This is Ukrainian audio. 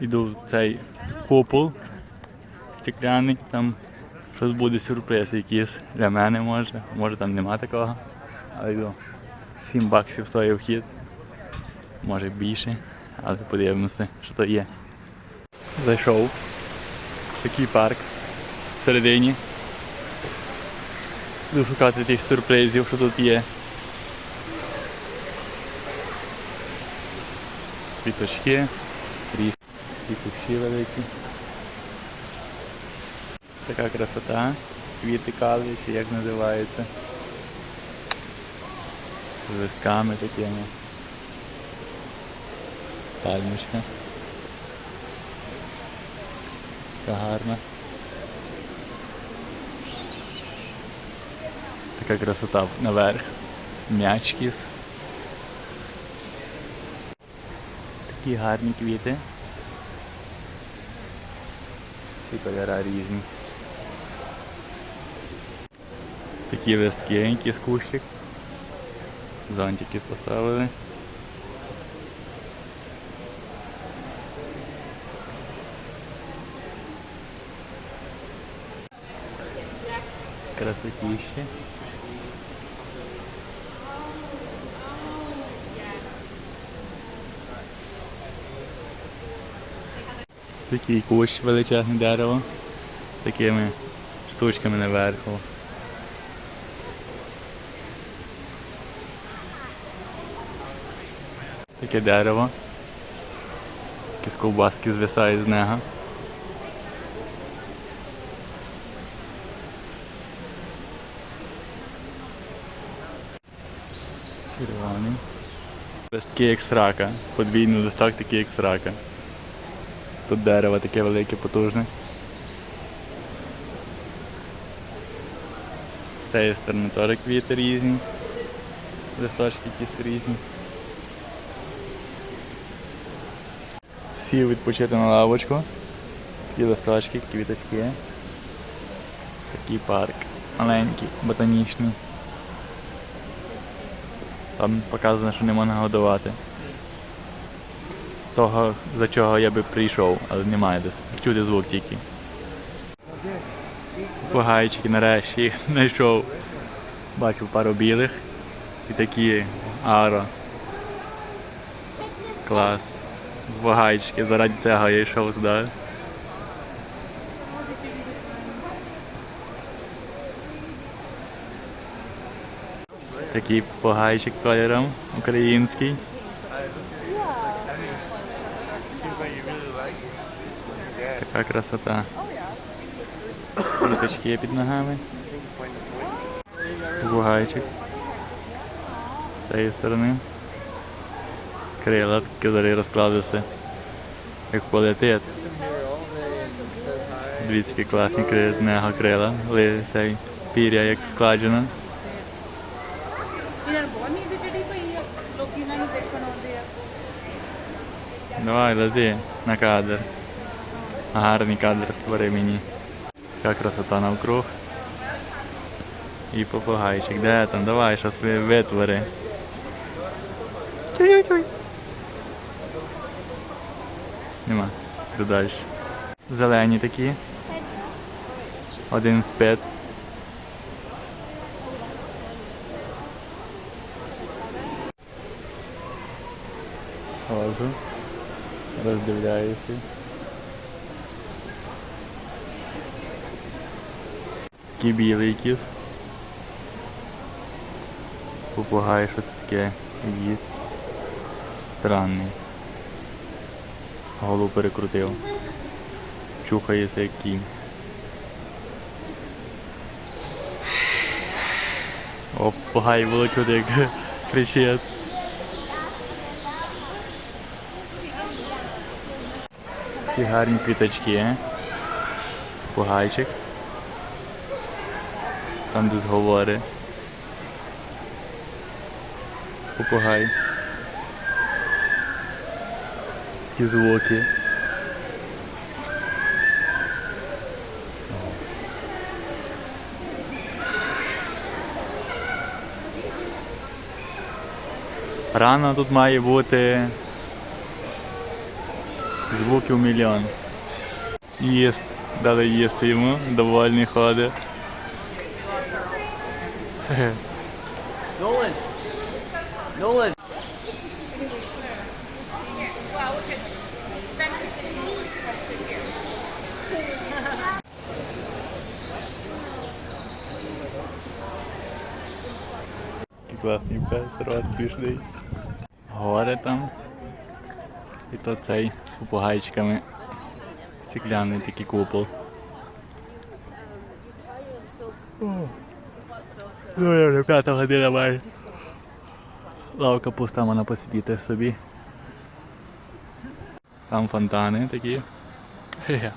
Іду в цей купол стекляний, там щось буде сюрприз якийсь для мене може. Може там нема такого. Але йду. 7 баксів стоїть вхід. Може більше, але подивимося, що то є. Зайшов. Такий парк всередині. Буду шукати тих сюрпризів, що тут є. Квіточки, кущі великі. Така красота. Квіти калві, як називається. З листками такими. Пальмочка. Така гарна. Така красота наверх. М'ячки. Такі гарні квіти. Всі кольори різні. Такі листки, якийсь кущик. Зонтики поставили. Красотіще. Такий кущ величезне дерево. з Такими штучками наверху. Таке дерево. Якісь ковбаски звисають з нього. Червоний. Листки як срака. Подвійний листок такий як срака. Тут дерево таке велике, потужне. З цієї сторони теж квіти різні. Листочки якісь різні. Сів відпочити на лавочку. Такі листочки, квіточки. Такий парк. Маленький, ботанічний. Там показано, що не можна годувати. Того, за чого я би прийшов, але немає десь. Чути звук тільки. Погайчики нарешті знайшов. Бачив пару білих і такі аро. Клас. Вагайчики, заради цього я йшов сюди. Такий погайчик кольором український. Яка красота. Круточки є під ногами. Бугайчик. З цієї сторони. Крила такі зараз розкладуються. Як полетить. Дивіться, які класні крила, крила. Цей пір'я як складжено. Давай, лети на кадр. Гарний кадр створи мені. Яка красота навкруг. І попугайчик. Де там? Давай, щось ви- витвори. Тюй-тюй-тюй. Нема. Йду далі. Зелені такі. Один спит. Ходжу. Роздивляюся. Такий білий кіт. Попугай, що це таке їсть. Странний. Голову перекрутив. Чухається як кінь. Було чути, як кричить. Такі гарні квіточки. Пугайчик. Там десь говорить. Попугай. Ті звуки. Рано тут має бути Звуків мільйон. Їсть. Дали їсти йому, довольний ходить. Nolan. Nolan. Класний пес, рот смішний. Гори там. І то цей з попугайчиками. Стекляний такий купол. Ну, я вже п'ята година маю. Лавка пуста, можна посидіти собі. Там фонтани такі. Хе-хе.